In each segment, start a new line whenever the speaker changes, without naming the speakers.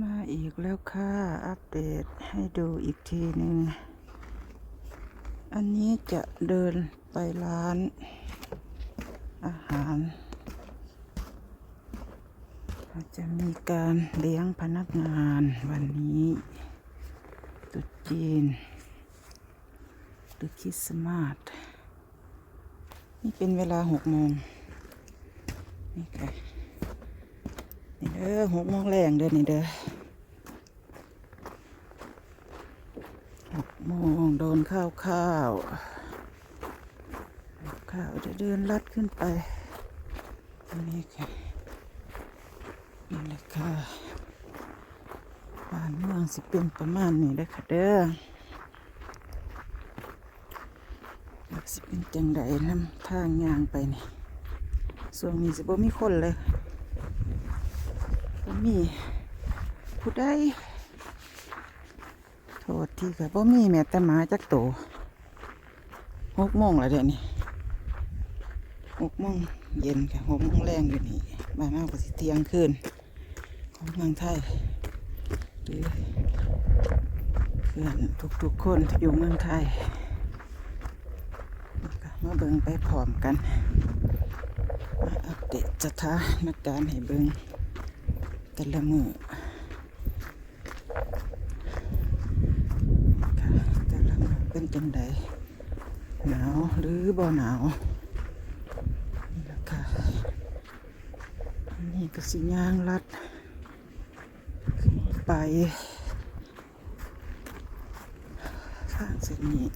มาอีกแล้วค่ะ อัปเดตให้ดูอีกทีหนึ่ง อันนี้จะเดินไปร้าน อาหาร จะมีการเลี้ยงพนักงานวันนี้ ตุจีนหรือคริสต์มาสนี่เป็นเวลาหกโมงนี่ค่ะ นี่เด้อหกโมงแรงเด้อนี่เด้อหกโมงโดนข้าวข้าวข้าวจะเดินลัดขึ้นไปนี่ค่ะนี่แหละค่ะบ้านเมืองสิเป็นประมาณนี้เด้อค่ะเด้อสิเป็นจังใดน้ำทางยางไปนี่ส่วนนี้สิบ่มีคนเลย มีผู้ใดโทษที่กับบ่มีแม่แต่หมาจักโตหกโมงแล้วเดี๋ยวนี้หกโมงเย็นค่ะหกโมงแรงอยู่นี่บ้านเราก็สิเที่ยงคืนของเมืองไทยหรือเพื่อนทุกๆคนที่อยู่เมืองไทยมาเบิ่งไปพร้อมกันมาอัปเดตสถานการณ์ให้เบิ่ง แต่ละมือค่ะแต่ละมือเป็นจังใดหนาวหรือบ่หนาวนี่แหละค่ะอันนี้ก็สิย่างลัดขึ้นไปข้างเส้นนี้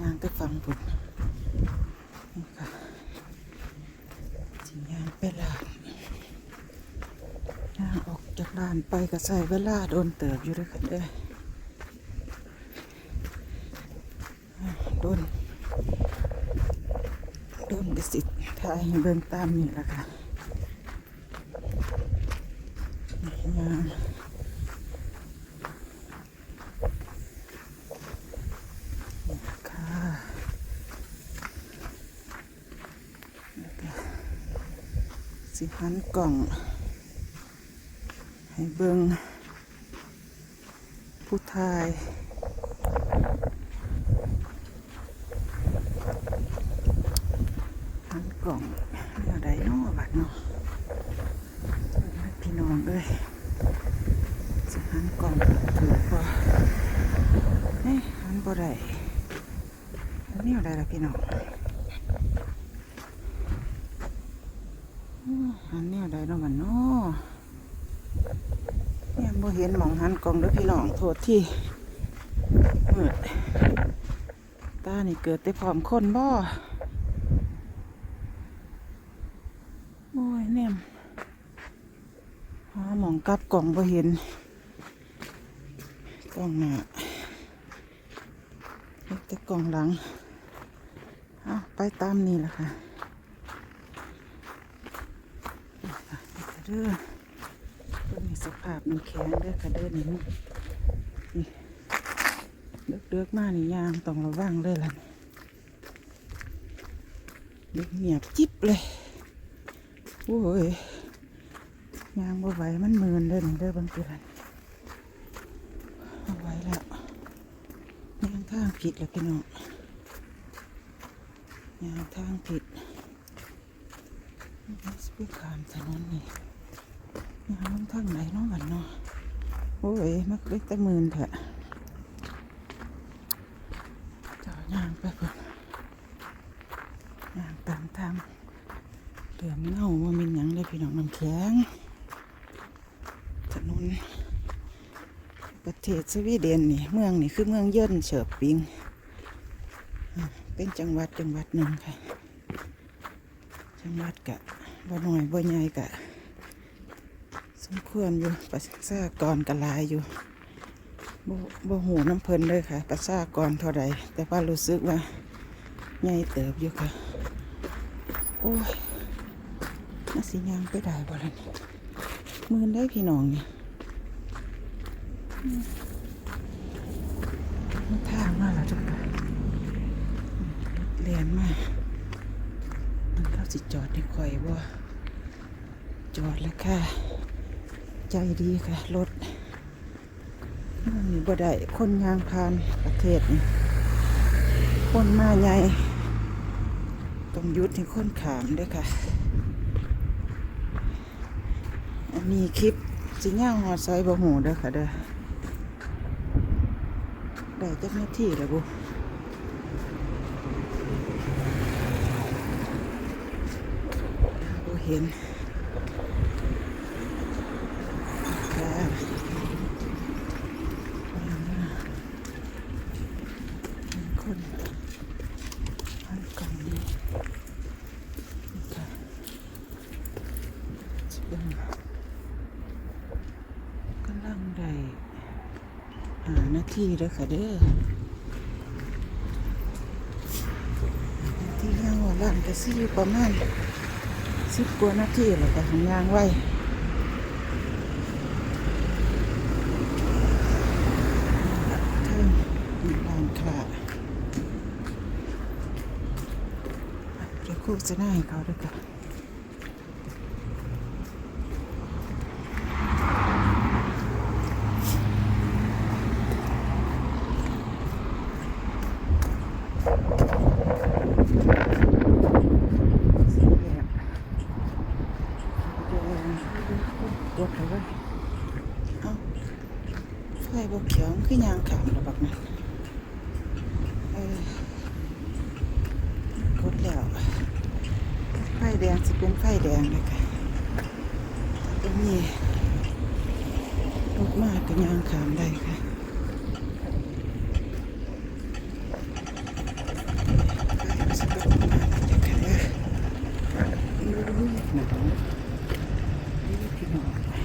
ย่างไปฟังบุญนี่ค่ะสิย่างไปลาด ย่างออก จากร้านไปก็ใส่เวลาโดนเติบอยู่ด้วยกันเด้อโดนโดนกระสิทธิ์ทายเบิ่งตามนี่แหละค่ะนี่ย่างนี่ล่ะค่ะแล้วก็สิหันกล่อง ให้เบิงผู้ทายหันกล่องแนวใดเนาะบัดเนาะพี่น้องเอ้ยสิหันกล่องถือว่าเฮ้ยหันบ่ได้อันนี้อะไรล่ะพี่น้องอื้อหันแนวใดเนาะมันเนาะ บ่เห็นหมองหันกล่องเด้อพี่น้องโทษที่มืดตานี่เกิดแต่พร้อมคนบ่โอ้ยเนี่ยหาหมองกลับกล่องบ่เห็นกล่องหน้าเห็นแต่กล่องหลังเอาไปตามนี่แหละค่ะเด้อาพมันแข็งเด้อค่ะเด้อนี่นี่เลือกเลือกๆมานี่ยางต้องระวังเลยล่ะนี่เงียบจิ๊บเลยโอ้ยยางบ่ไหวมันมืนเด้อนี่เด้อบางทีละเอาไหวแล้วยางทางผิดแล้วพี่น้องยางทางผิดสปีขามถนนนี่ มันทางไหนเนาะมันเนาะโอ้ยมันเล็กแต่มื่นเถอะจ้ายางไปก่อนยางตามทางเหลือมเงาว่ามีหยังเลยพี่น้องน้ำแข็งถนนประเทศสวีเดนนี่เมืองนี่คือเมืองเยินเฉิบปิง เป็นจังหวัดจังหวัดหนึ่งค่ะ จังหวัดกะบ่น้อยบ่ใหญ่กะ มควรอยู่ประชากรกระลายอยู่บ่บ่หูน้ำเพลินเลยค่ะ ประชากรเท่าใดแต่ว่ารู้สึกว่าใหญ่เติบอยู่ค่ะ โอ้ยน่าสิยางไปได้บ่ล่ะนี่มือนได้พี่น้องนี่อืมมันทางมาแล้วจ้ะค่ะเรียนมามันเข้าสิจอดในคอยบ่จอดแล้วค่ะ ใจดีค่ะ รถมันมีบ่ได้คนยางพานประเทศนี่คนมาใหญ่ต้องยุดให้คนขามด้วยค่ะ อันนี้คลิปสิย่างหอดซอยบ่หูเด้อค่ะเด้อได้จักหน้าที่แล้วบุบ่เห็น คนอันกล่องนี้ค่ะสิเป็นกำลังได้หาหน้าที่เด้อค่ะเด้อที่ย่างว่าร้านก็สิอยู่ประมาณสิบกว่านาทีแล้วก็ทำย่างไว้เทิงมีร้านค้าเดี๋ยวโฆษณาให้เขาด้วยกันสีแดงกดเอาไว้เอ้าไฟบกเขียวมันคือยางขามระบักนั้นเออกดแล้ว ไฟแดงสิ เป็นไดงเลยค่ะตรงนี้รถมากก็ยางขามได้ค่ะไฟสกัดมาเดี๋ยวค่ะเด้ออุ้ยหนาวอุ้ยพี่น้องค่ะ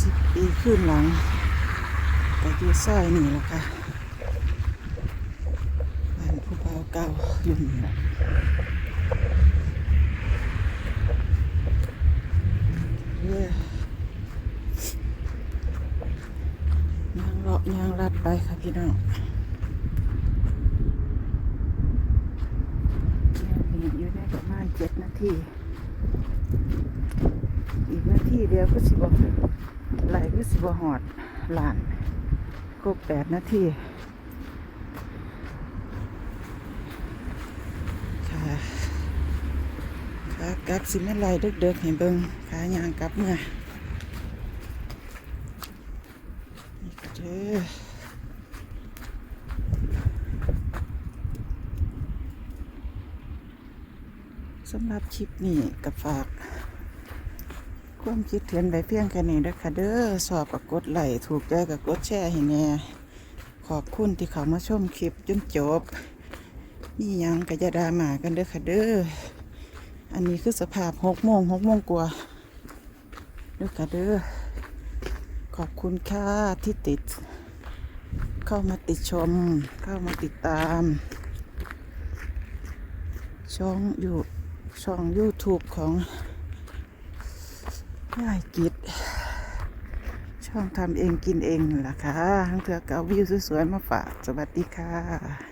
สิบปี ขึ้นหลังก็อยู่ซอยนี่แหละค่ะบ้านผู้เบาเก่าอยู่นี่แหละยางเลาะยางลัดไปค่ะพี่น้องยางอยู่ได้ประมาณเจ็ดนาที อีกนาทีเดียวก็สิบ ไหลก็สิบหอดหลานครบแปดนาทีค่ะขากลับสิแม่ไหลเด็กๆเห็นเบิงขายางกลับเมื่อนี่ก็เด้อสำหรับคลิปนี้กับฝาก ความคิดเห็นไปเพียงแค่นี้นะคะเด้อสอบกับกดไหลถูกใจกับกดแชร์ให้แน่ขอบคุณที่เขามาชมคลิปจนจบ นี่ยังกะจะดามากันเด้อค่ะเด้ออันนี้คือสภาพหกโมงหกโมงกว่าเด้อค่ะเด้อขอบคุณค่ะที่ติด เข้ามาติดชม เข้ามาติดตาม ช่องอยู่ช่อง YouTube ของ ยายกิด ช่องทำเองกินเองแหละค่ะทั้งเถือเกาวิวสวยๆมาฝาก สวัสดีค่ะ